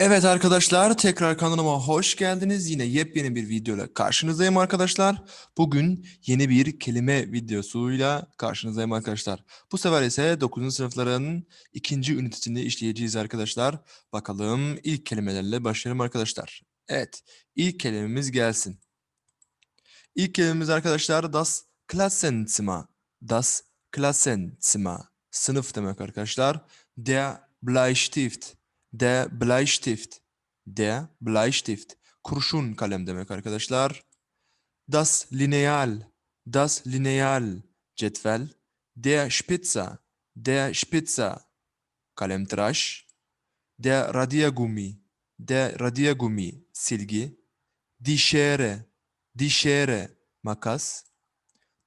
Evet arkadaşlar tekrar kanalıma hoş geldiniz. Yine yepyeni bir videoyla karşınızdayım arkadaşlar. Bugün yeni bir kelime videosuyla karşınızdayım arkadaşlar. Bu sefer ise 9. sınıfların ikinci ünitesini işleyeceğiz arkadaşlar. Bakalım ilk kelimelerle başlayalım arkadaşlar. Evet ilk kelimemiz gelsin. İlk kelimemiz arkadaşlar das Klassenzimmer. Das Klassenzimmer. Sınıf demek arkadaşlar. Der Bleistift. Der Bleistift. Der Bleistift. Kurşun kalem demek arkadaşlar. Das Lineal. Das Lineal. Cetvel. Der Spitzer. Der Spitzer. Kalemtıraş. Der Radiergummi. Der Radiergummi. Silgi. Die Schere. Die Schere. Makas.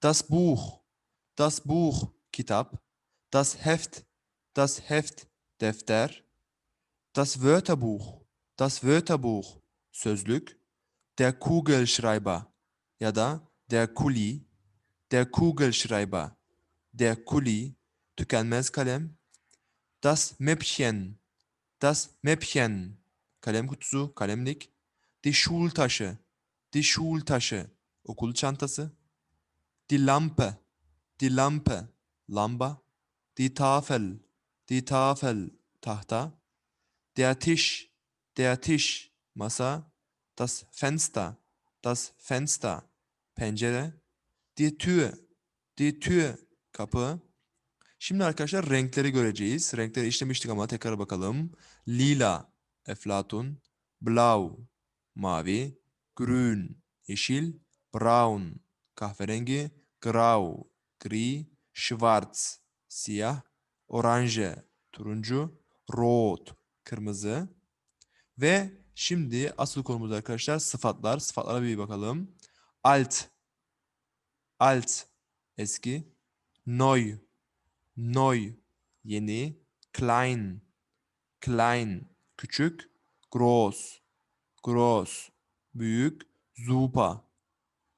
Das Buch. Das Buch. Kitap. Das Heft. Das Heft. Defter. Das Wörterbuch. Das Wörterbuch. Sözlük. Der Kugelschreiber. Ya da der Kuli. Der Kugelschreiber. Der Kuli. Tükenmez kalem. Das Mäppchen. Das Mäppchen. Kalem kutusu, kalemlik. Die Schultasche. Die Schultasche. Okul çantası. Die Lampe. Die Lampe. Lamba. Die Tafel. Die Tafel. Tahta. Der Tisch, der Tisch, masa, das Fenster, das Fenster, pencere, die Tür, die Tür, kapı. Şimdi arkadaşlar renkleri göreceğiz. Renkleri işlemiştik ama tekrar bakalım. Lila, eflatun, blau, mavi, grün, yeşil, brown, kahverengi, grau, gri, schwarz, siyah, oranje, turuncu, rot, kırmızı. Ve şimdi asıl konumuz arkadaşlar sıfatlar. Sıfatlara bir bakalım. Alt. Alt. Eski. Neu. Neu. Yeni. Klein. Klein. Küçük. Groß. Groß. Büyük. Super.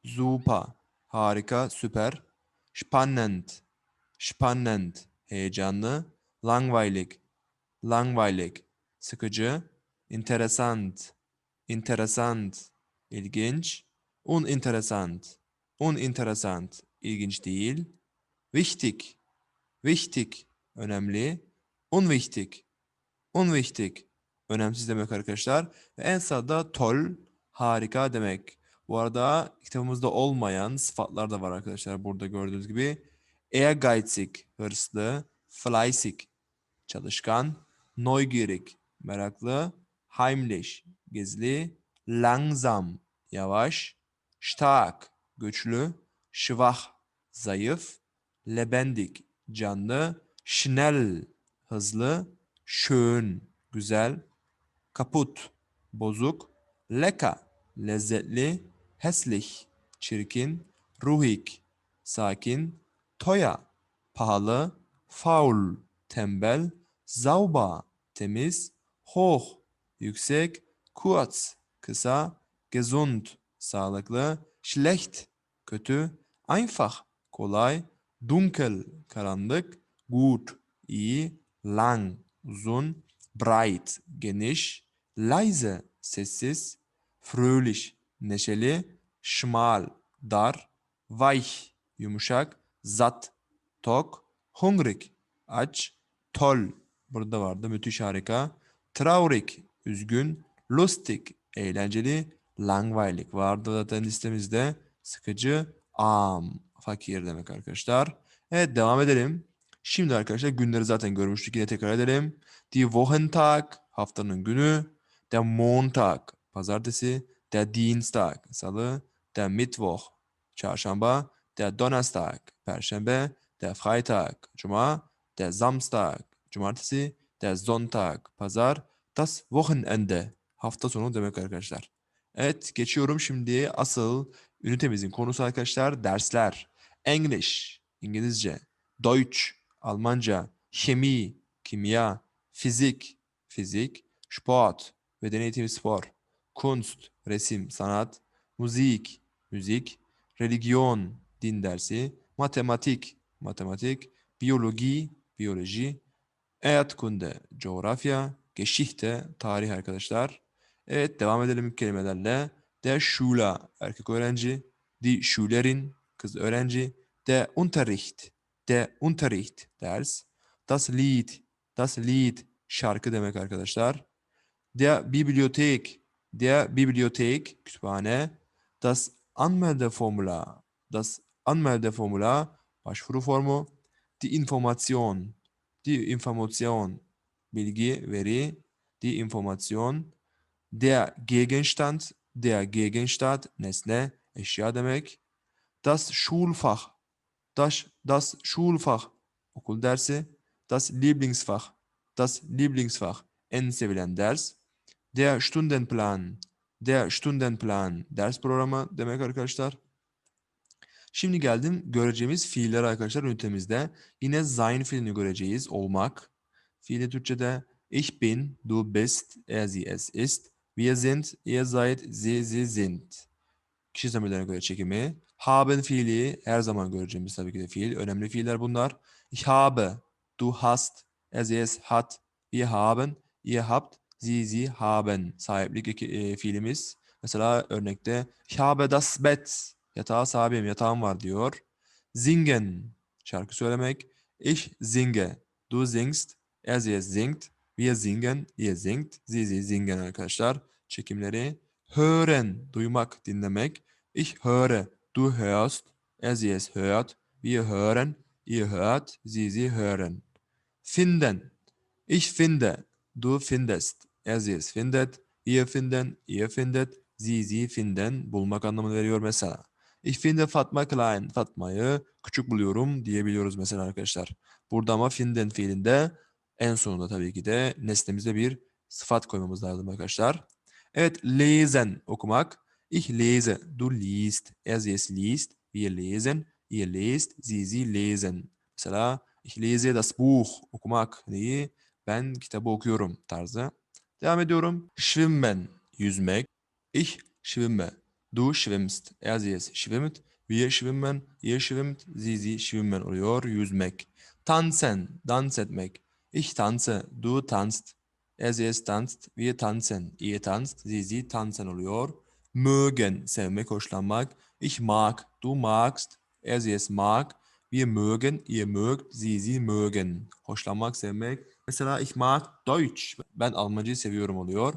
Super. Harika. Süper. Spannend. Spannend. Heyecanlı. Langweilig. Langweilig sıkıcı, interessant, interessant, ilginç, uninteressant, uninteressant, ilginç değil, wichtig, wichtig, önemli, unwichtig, unwichtig, önemsiz demek arkadaşlar. Ve en sağda toll, harika demek. Bu arada kitabımızda olmayan sıfatlar da var arkadaşlar burada gördüğünüz gibi. Ehrgeizig, hırslı, fleißig, çalışkan, neugierig, meraklı, heimlich, gizli, langsam, yavaş, stark, güçlü, schwach, zayıf, lebendig, canlı, schnell, hızlı, schön, güzel, kaput, bozuk, lecker, lezzetli, hässlich, çirkin, ruhig, sakin, teuer, pahalı, faul, tembel, sauber, temiz, hoch, yüksek, kurz, kısa, gesund, sağlıklı, schlecht, kötü, einfach, kolay, dunkel, karanlık, gut, iyi, lang, uzun, breit, geniş, leise, sessiz, fröhlich, neşeli, schmal, dar, weich, yumuşak, zat, tok, hungrig, aç, toll, burada vardı, müthiş harika, traurig, üzgün, lustig, eğlenceli, langweilig vardı zaten listemizde, sıkıcı, am, fakir demek arkadaşlar. Evet devam edelim. Şimdi arkadaşlar günleri zaten görmüştük. Yine tekrar edelim. Die Wochentag, haftanın günü. Der Montag, pazartesi. Der Dienstag, salı. Der Mittwoch, çarşamba. Der Donnerstag, perşembe. Der Freitag, cuma. Der Samstag, cumartesi. Der Sonntag, pazar. Das Wochenende, hafta sonu demek arkadaşlar. Evet geçiyorum şimdi asıl ünitemizin konusu arkadaşlar dersler. English, İngilizce. Deutsch, Almanca. Şemi, kimya. Fizik, fizik. Sport, beden eğitimi spor. Kunst, resim, sanat. Müzik, müzik. Religion, din dersi. Matematik, matematik. Biyoloji, biyoloji. Erdkunde, coğrafya. Geschichte, tarih arkadaşlar. Evet devam edelim kelimelerle. Der Schüler, erkek öğrenci. Die Schülerin, kız öğrenci. Der Unterricht, der Unterricht, ders. Das Lied, das Lied, şarkı demek arkadaşlar. Der Bibliothek, der Bibliothek, kütüphane. Das Anmeldeformular, das Anmeldeformular, başvuru formu. Die Information, die Information, bilgi, veri. Die Information. Der Gegenstand, der Gegenstand, nesne, eşya demek. Das Schulfach, das, das Schulfach, okul dersi. Das Lieblingsfach, das Lieblingsfach, en sevilen ders. Der Stundenplan, der Stundenplan, ders programı demek arkadaşlar. Şimdi geldim göreceğimiz fiiller arkadaşlar ünitemizde. Yine sein fiilini göreceğiz, olmak. Fiili Türkçe'de ich bin, du bist, er, sie, es ist. Wir sind, ihr seid, sie, sie sind. Kişi zamirlerine göre çekimi. Haben fiili her zaman göreceğimiz tabii ki de fiil. Önemli fiiller bunlar. Ich habe, du hast, er, sie, es hat. Wir haben, ihr habt, sie, sie haben. Sahiplik eki- e, fiilimiz. Mesela örnekte ich habe das Bett. Yatağa sahibim, yatağım var diyor. Singen, şarkı söylemek. Ich singe, du singst, er, sie, singt. Wir singen, ihr singt, sie, sie singen arkadaşlar. Çekimleri. Hören, duymak, dinlemek. Ich höre, du hörst, er, sie, es hört. Wir hören, ihr hört, sie, sie hören. Finden. Ich finde, du findest, er, sie, es findet. Wir finden, ihr findet, sie, sie finden. Bulmak anlamını veriyor mesela. Ich finde Fatma klein. Fatma'yı küçük buluyorum diyebiliyoruz mesela arkadaşlar. Burada ama finden fiilinde en sonunda tabii ki de nesnemize bir sıfat koymamız lazım arkadaşlar. Evet, lesen okumak. Ich lese, du liest, er sie es liest, wir lesen, ihr lest, sie sie lesen. Mesela ich lese das Buch okumak neyi? Ben kitabı okuyorum tarzı. Devam ediyorum. Schwimmen yüzmek. Ich schwimme, du schwimmst, er sie es schwimmt, wir schwimmen, ihr schwimmt, sie sie schwimmen. Oluyor yüzmek. Tanzen, dans etmek. Ich tanze, du tanzt, er sie es tanzt, wir tanzen, ihr tanzt, sie sie tanzen. Oluyor. Mögen, sevmek, hoşlanmak. Ich mag, du magst, er sie es mag, wir mögen, ihr mögt, sie sie mögen. Hoşlanmak, sevmek. Mesela ich mag Deutsch, ben Almancayı seviyorum oluyor.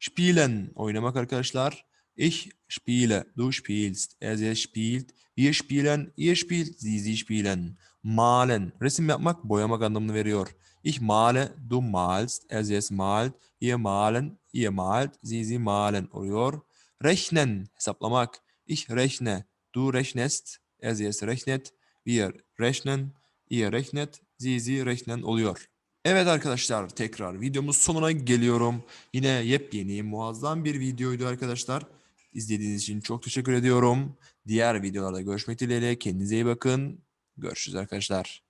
Spielen, oynamak arkadaşlar. Ich spiele, du spielst, er sie spielt, wir spielen, ihr spielt, sie sie spielen. Malen, resim yapmak, boyamak anlamını veriyor. Ich male, du malst, er sie malt, wir malen, ihr malt, sie sie malen oluyor. Rechnen, hesaplamak. Ich rechne, du rechnest, er sie rechnet, wir rechnen, ihr rechnet, sie sie rechnen oluyor. Evet arkadaşlar tekrar videomuz sonuna geliyorum. Yine yepyeni muazzam bir videoydu arkadaşlar. İzlediğiniz için çok teşekkür ediyorum. Diğer videolarda görüşmek dileğiyle kendinize iyi bakın. Görüşürüz arkadaşlar.